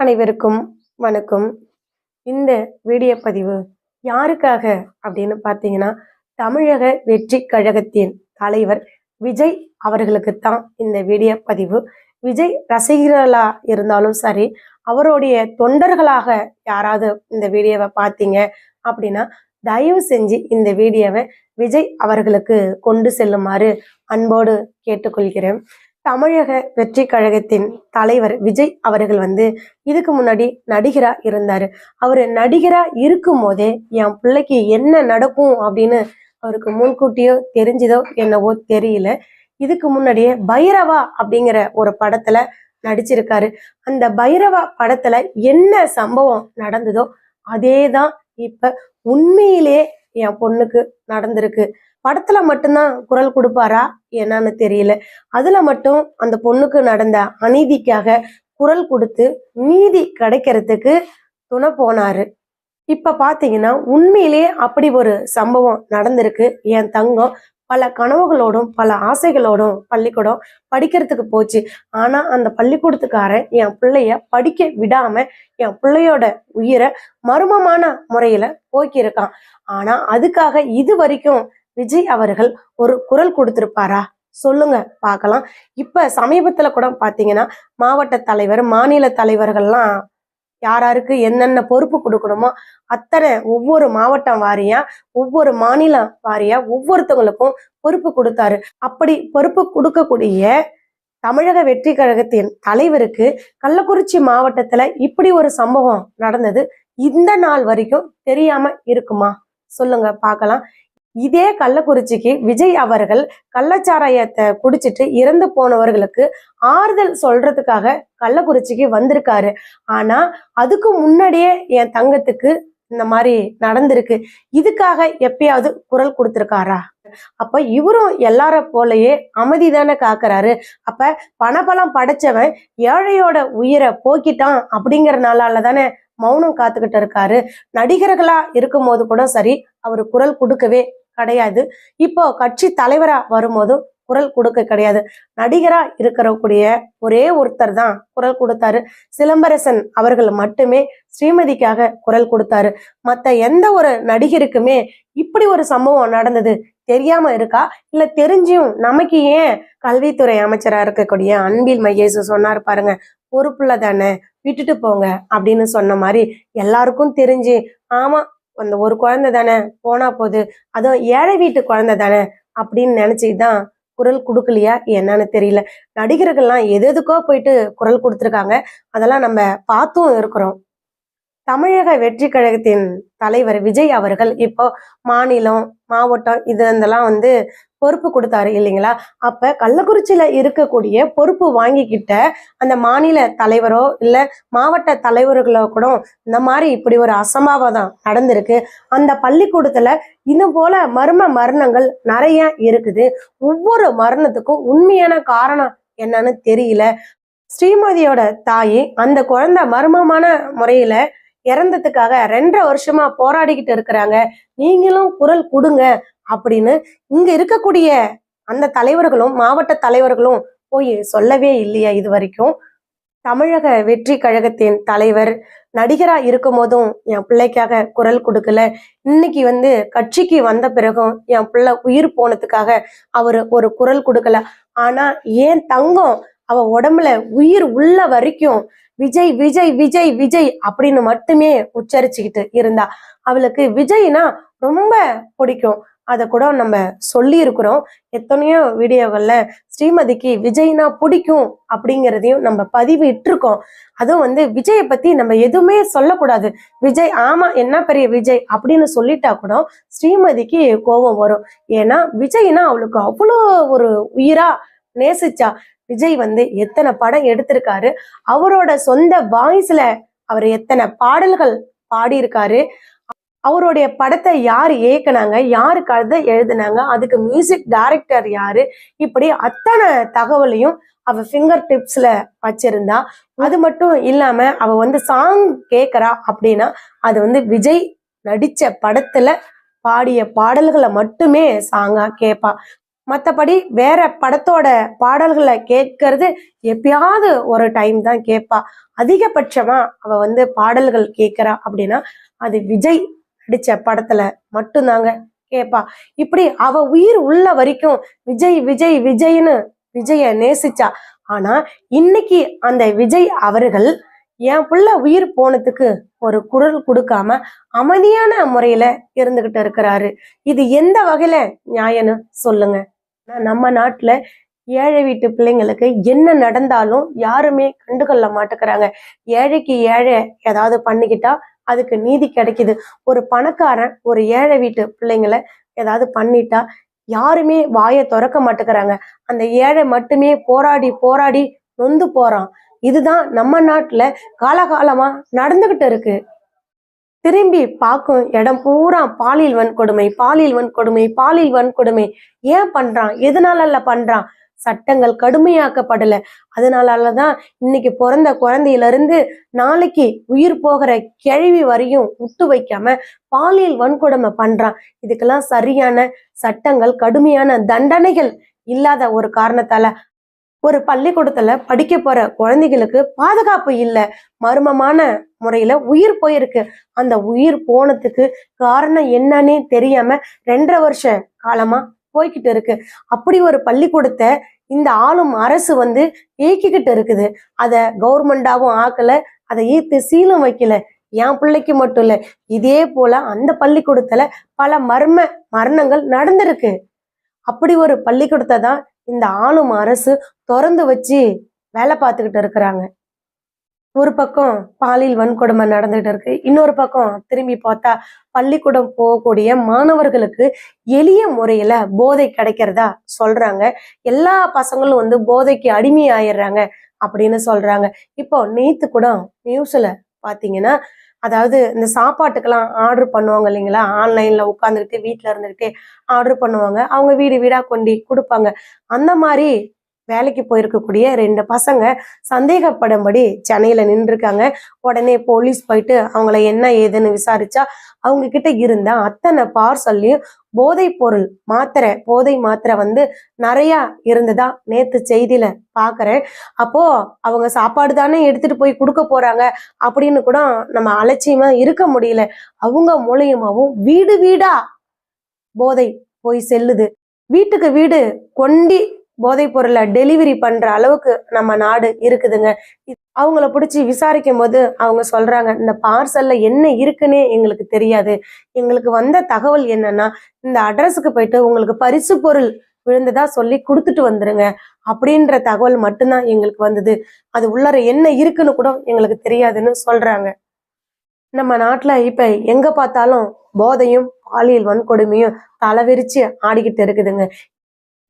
அனைவருக்கும் வணக்கம். இந்த வீடியோ பதிவு யாருக்காக அப்படின்னு பார்த்தீங்கன்னா தமிழக வெற்றி கழகத்தின் தலைவர் விஜய் அவர்களுக்குத்தான் இந்த வீடியோ பதிவு. விஜய் ரசிகர்களா இருந்தாலும் சரி அவருடைய தொண்டர்களாக யாராவது இந்த வீடியோவை பார்த்தீங்க அப்படின்னா தயவு செஞ்சு இந்த வீடியோவை விஜய் அவர்களுக்கு கொண்டு செல்லுமாறு அன்போடு கேட்டுக்கொள்கிறேன். தமிழக வெற்றி கழகத்தின் தலைவர் விஜய் அவர்கள் வந்து இதுக்கு முன்னாடி நடிகரா இருந்தாரு. அவர் நடிகரா இருக்கும் போதே என் பிள்ளைக்கு என்ன நடக்கும் அப்படின்னு அவருக்கு முன்கூட்டியோ தெரிஞ்சதோ என்னவோ தெரியல. இதுக்கு முன்னாடியே பைரவா அப்படிங்கிற ஒரு படத்துல நடிச்சிருக்காரு. அந்த பைரவா படத்துல என்ன சம்பவம் நடந்ததோ அதே தான் இப்ப உண்மையிலே என் பொண்ணுக்கு நடந்திருக்கு. படத்துல மட்டும்தான் குரல் கொடுப்பாரா என்னன்னு தெரியல. அதுல மட்டும் அந்த பொண்ணுக்கு நடந்த அநீதிக்காக குரல் கொடுத்து நீதி கிடைக்கிறதுக்கு துணை போனாரு. இப்ப பாத்தீங்கன்னா உண்மையிலேயே அப்படி ஒரு சம்பவம் நடந்திருக்கு. என் தங்கம் பல கனவுகளோடும் பல ஆசைகளோடும் பள்ளிக்கூடம் படிக்கிறதுக்கு போச்சு. ஆனா அந்த பள்ளிக்கூடத்துக்காரன் என் பிள்ளைய படிக்க விடாம என் பிள்ளையோட உயிரை மர்மமான முறையில போக்கியிருக்கான். ஆனா அதுக்காக இது வரைக்கும் விஜய் அவர்கள் ஒரு குரல் கொடுத்திருப்பாரா? சொல்லுங்க பார்க்கலாம். இப்ப சமீபத்துல கூட பாத்தீங்கன்னா மாவட்ட தலைவர் மாநில தலைவர்கள்லாம் யாராருக்கு என்னென்ன பொறுப்பு கொடுக்கணுமோ அத்தனை ஒவ்வொரு மாவட்டம் வாரியா ஒவ்வொரு மாநிலம் வாரியா ஒவ்வொருத்தவங்களுக்கும் பொறுப்பு கொடுத்தாரு. அப்படி பொறுப்பு கொடுக்கக்கூடிய தமிழக வெற்றி கழகத்தின் தலைவருக்கு கள்ளக்குறிச்சி மாவட்டத்துல இப்படி ஒரு சம்பவம் நடந்தது. இந்த நாள் வரைக்கும் தெரியாம இருக்குமா? சொல்லுங்க பார்க்கலாம். இதே கள்ளக்குறிச்சிக்கு விஜய் அவர்கள் கள்ளச்சாராயத்தை குடிச்சிட்டு இறந்து போனவர்களுக்கு ஆறுதல் சொல்றதுக்காக கள்ளக்குறிச்சிக்கு வந்திருக்காரு. ஆனா அதுக்கு முன்னாடியே என் தங்கத்துக்கு இந்த மாதிரி நடந்திருக்கு. இதுக்காக எப்பயாவது குரல் கொடுத்துருக்காரா? அப்ப இவரும் எல்லார போலயே அமைதி தானே காக்குறாரு. அப்ப பணபலம் படைச்சவன் ஏழையோட உயிரை போக்கிட்டான் அப்படிங்கறனால தானே மௌனம் காத்துக்கிட்டு இருக்காரு. நடிகர்களா இருக்கும் போது கூட சரி அவர் குரல் கொடுக்கவே கிடையாது. இப்போ கட்சி தலைவரா வரும்போதும் குரல் கொடுக்க கிடையாது. நடிகரா இருக்கிறக்கூடிய ஒரே ஒருத்தர் தான் குரல் கொடுத்தாரு. சிலம்பரசன் அவர்கள் மட்டுமே ஸ்ரீமதிக்காக குரல் கொடுத்தாரு. மற்ற எந்த ஒரு நடிகருக்குமே இப்படி ஒரு சம்பவம் நடந்தது தெரியாம இருக்கா? இல்ல தெரிஞ்சும் நமக்கு ஏன் கல்வித்துறை அமைச்சரா இருக்கக்கூடிய அன்பில் மகேஷ் சொன்னார் பாருங்க பொறுப்புல தானே விட்டுட்டு போங்க அப்படின்னு சொன்ன மாதிரி எல்லாருக்கும் தெரிஞ்சு ஆமா அந்த ஒரு குழந்தை தானே போனா போகுது அதுவும் ஏழை வீட்டு குழந்தை தானே அப்படின்னு நினைச்சுட்டு தான் குரல் கொடுக்கலையா என்னன்னு தெரியல. நடிகர்கள்லாம் எது எதுக்கோ போயிட்டு குரல் கொடுத்துருக்காங்க. அதெல்லாம் நம்ம பார்த்தும் இருக்கிறோம். தமிழக வெற்றி கழகத்தின் தலைவர் விஜய் அவர்கள் இப்போ மாநிலம் மாவட்டம் இது இதெல்லாம் வந்து பொறுப்பு கொடுத்தாரு இல்லைங்களா? அப்ப கள்ளக்குறிச்சியில இருக்கக்கூடிய பொறுப்பு வாங்கிக்கிட்ட அந்த மாநில தலைவரோ இல்ல மாவட்ட தலைவர்களோ கூட இந்த மாதிரி இப்படி ஒரு அசம்பாவிதம் நடந்திருக்கு. அந்த பள்ளிக்கூடத்துல இது போல மர்ம மரணங்கள் நிறைய இருக்குது. ஒவ்வொரு மரணத்துக்கும் உண்மையான காரணம் என்னன்னு தெரியல. ஸ்ரீமதியோட தாயி அந்த குழந்தை மர்மமான முறையில இறந்ததுக்காக ரெண்டரை வருஷமா போராடிக்கிட்டு இருக்கிறாங்க. நீங்களும் குரல் கொடுங்க அப்படின்னு இங்க இருக்கக்கூடிய அந்த தலைவர்களும் மாவட்ட தலைவர்களும் போய் சொல்லவே இல்லையா இது வரைக்கும் தமிழக வெற்றி கழகத்தின் தலைவர் நடிகரா இருக்கும் போதும் என் பிள்ளைக்காக குரல் கொடுக்கல. இன்னைக்கு வந்து கட்சிக்கு வந்த பிறகும் என் பிள்ளை உயிர் போனதுக்காக அவரு ஒரு குரல் கொடுக்கல. ஆனா ஏன் தங்கம் அவ உடம்புல உயிர் உள்ள வரைக்கும் விஜய் விஜய் விஜய் விஜய் அப்படின்னு மட்டுமே உச்சரிச்சுக்கிட்டு இருந்தா. அவளுக்கு விஜய்னா ரொம்ப பிடிக்கும். அதை கூட நம்ம சொல்லி இருக்கிறோம் எத்தனையோ வீடியோகள்ல ஸ்ரீமதிக்கு விஜய்னா பிடிக்கும் அப்படிங்கிறதையும் நம்ம பதிவு இட்டிருக்கோம் அதுவும் வந்து விஜயை பத்தி நம்ம எதுவுமே சொல்லக்கூடாது. விஜய் ஆமா என்ன பெரிய விஜய் அப்படின்னு சொல்லிட்டா கூட ஸ்ரீமதிக்கு கோபம் வரும். ஏன்னா விஜய்னா அவளுக்கு அவ்வளோ ஒரு உயிரா நேசிச்சா. விஜய் வந்து எத்தனை படம் எடுத்திருக்காரு அவரோட சொந்த வாய்ஸ்ல அவர் எத்தனை பாடல்கள் பாடியிருக்காரு அவருடைய படத்தை யார் இயக்குனாங்க யாரு கதை எழுதுனாங்க அதுக்கு மியூசிக் டைரக்டர் யாரு இப்படி அத்தனை தகவலையும் அவ ஃபிங்கர் டிப்ஸ்ல வச்சிருந்தா அது மட்டும் இல்லாம அவ வந்து சாங் கேட்கறா அப்படின்னா அது வந்து விஜய் நடிச்ச படத்துல பாடிய பாடல்களை மட்டுமே சாங்கா கேட்பா மற்றபடி வேற படத்தோட பாடல்களை கேட்கறது எப்பயாவது ஒரு டைம் தான் கேட்பா. அதிகபட்சமா அவ வந்து பாடல்கள் கேட்கிறா அப்படின்னா அது விஜய் நடிச்ச படத்துல மட்டும்தாங்க கேட்பா. இப்படி அவ உயிர் உள்ள வரைக்கும் விஜய் விஜய் விஜய்னு விஜய நேசிச்சா. ஆனா இன்னைக்கு அந்த விஜய் அவர்கள் என் புள்ள உயிர் போனதுக்கு ஒரு குரல் கொடுக்காம அமைதியான முறையில இருந்துகிட்டு இருக்கிறாரு. இது எந்த வகையில நியாயம்னு சொல்லுங்க. நம்ம நாட்டில் ஏழை வீட்டு பிள்ளைங்களுக்கு என்ன நடந்தாலும் யாருமே கண்டுகொள்ள மாட்டேங்கிறாங்க. ஏழைக்கு ஏழை ஏதாவது பண்ணிக்கிட்டா அதுக்கு நீதி கிடைக்குது. ஒரு பணக்காரன் ஒரு ஏழை வீட்டு பிள்ளைங்களை ஏதாவது பண்ணிட்டா யாருமே வாயை திறக்க மாட்டேங்கிறாங்க. அந்த ஏழை மட்டுமே போராடி போராடி நொந்து போறான். இதுதான் நம்ம நாட்டுல காலகாலமா நடந்துகிட்டு இருக்கு. திரும்பி பார்க்கும் இடம் பூரா பாலியல் வன்கொடுமை பாலியல் வன்கொடுமை பாலியல் வன்கொடுமை. ஏன் பண்றான்? எதனால பண்றான்? சட்டங்கள் கடுமையாக்கப்படல. அதனாலதான் இன்னைக்கு பிறந்த குழந்தையில இருந்து நாளைக்கு உயிர் போகிற கேள்வி வரையும் விட்டு வைக்காம பாலியல் வன்கொடுமை பண்றான். இதுக்கெல்லாம் சரியான சட்டங்கள் கடுமையான தண்டனைகள் இல்லாத ஒரு காரணத்தால ஒரு பள்ளிக்கூடத்துல படிக்க போற குழந்தைகளுக்கு பாதுகாப்பு இல்லை. மர்மமான முறையில உயிர் போயிருக்கு. அந்த உயிர் போனதுக்கு காரணம் என்னன்னே தெரியாம ரெண்டரை வருஷ காலமா போய்கிட்டு இருக்கு. அப்படி ஒரு பள்ளிக்கூடத்தை இந்த ஆளும் அரசு வந்து இயக்கிக்கிட்டு இருக்குது. அதை கவர்மெண்டாவும் ஆக்கல அதை ஈர்த்து சீலும் வைக்கல. என் பிள்ளைக்கு மட்டும் இல்ல இதே போல அந்த பள்ளிக்கூடத்துல பல மர்ம மரணங்கள் நடந்திருக்கு. அப்படி ஒரு பள்ளிக்கூடத்தை தான் இந்த ஆளும் அரசு திறந்து வச்சு வேலை பார்த்துக்கிட்டு இருக்கிறாங்க. ஒரு பக்கம் பாலியல் வன்கொடுமை நடந்துகிட்டு இருக்கு. இன்னொரு பக்கம் திரும்பி பார்த்தா பள்ளிக்கூடம் போகக்கூடிய மாணவர்களுக்கு எளிய முறையில போதை கிடைக்கிறதா சொல்றாங்க. எல்லா பசங்களும் வந்து போதைக்கு அடிமை ஆயிடுறாங்க அப்படின்னு சொல்றாங்க. இப்போ நேத்து கூட நியூஸ்ல பாத்தீங்கன்னா அதாவது இந்த சாப்பாட்டுக்கெல்லாம் ஆர்டர் பண்ணுவாங்க இல்லைங்களா? ஆன்லைன்ல உட்காந்துக்கிட்டு வீட்டில் இருந்துகிட்டே ஆர்டர் பண்ணுவாங்க. அவங்க வீடு வீடா கொண்டு கொடுப்பாங்க. அந்த மாதிரி வேலைக்கு போயிருக்கக்கூடிய ரெண்டு பசங்க சந்தேகப்படும்படி சென்னையில் நின்றுருக்காங்க. உடனே போலீஸ் போயிட்டு அவங்கள என்ன ஏதுன்னு விசாரிச்சா அவங்க கிட்ட இருந்த அத்தனை பார்சல்லையும் போதைப் பொருள் மாத்திரை போதை மாத்திரை வந்து நிறையா இருந்ததா நேத்து செய்தியில பாக்குறேன். அப்போ அவங்க சாப்பாடு தானே எடுத்துட்டு போய் கொடுக்க போறாங்க அப்படின்னு கூட நம்ம அலட்சியமா இருக்க முடியல. அவங்க மூலியமாவும் வீடு வீடா போதை போய் செல்லுது. வீட்டுக்கு வீடு கொண்டி போதைப் பொருளை டெலிவரி பண்ற அளவுக்கு நம்ம நாடு இருக்குதுங்க. அவங்கள பிடிச்சி விசாரிக்கும் போது அவங்க சொல்றாங்க இந்த பார்சல்ல என்ன இருக்குன்னே எங்களுக்கு தெரியாது. எங்களுக்கு வந்த தகவல் என்னன்னா இந்த அட்ரஸுக்கு போயிட்டு உங்களுக்கு பரிசு பொருள் விழுந்ததா சொல்லி கொடுத்துட்டு வந்துருங்க. அப்படின்ற தகவல் மட்டும்தான் எங்களுக்கு வந்தது. அது உள்ளார என்ன இருக்குன்னு கூட எங்களுக்கு தெரியாதுன்னு சொல்றாங்க. நம்ம நாட்டுல இப்ப எங்க பார்த்தாலும் போதையும் பாலியல் வன்கொடுமையும் தலைவிரிச்சு ஆடிக்கிட்டு இருக்குதுங்க.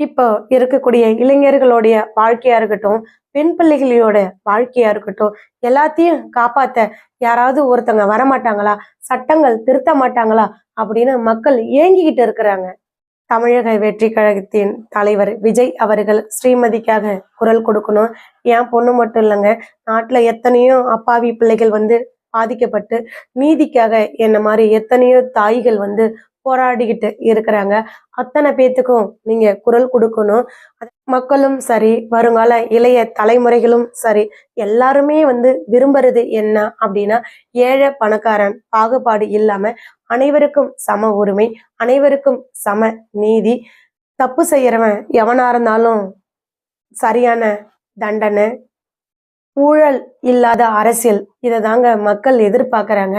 இப்போ இருக்கக்கூடிய இளைஞர்களுடைய வாழ்க்கையா இருக்கட்டும் பெண் பிள்ளைகளோட வாழ்க்கையா இருக்கட்டும் எல்லாத்தையும் காப்பாத்த யாராவது ஒருத்தங்க வரமாட்டாங்களா? சட்டங்கள் திருத்த மாட்டாங்களா? அப்படின்னு மக்கள் ஏங்கிக்கிட்டு இருக்கிறாங்க. தமிழக வெற்றி கழகத்தின் தலைவர் விஜய் அவர்கள் ஸ்ரீமதிக்காக குரல் கொடுக்கணும். என் பொண்ணு மட்டும் இல்லைங்க நாட்டுல எத்தனையோ அப்பாவி பிள்ளைகள் வந்து பாதிக்கப்பட்டு நீதிக்காக என்ன மாதிரி எத்தனையோ தாய்கள் வந்து போராடிக்கிட்டு இருக்கிறாங்க. அத்தனை பேத்துக்கும் நீங்க குரல் கொடுக்கணும். மக்களும் சரி வருங்கால இளைய தலைமுறைகளும் சரி எல்லாருமே வந்து விரும்புறது என்ன அப்படின்னா ஏழை பணக்காரன் பாகுபாடு இல்லாம அனைவருக்கும் சம உரிமை அனைவருக்கும் சம நீதி தப்பு செய்யறவன் எவனா இருந்தாலும் சரியான தண்டனை ஊழல் இல்லாத அரசியல் இதை தாங்க மக்கள் எதிர்பார்க்கறாங்க.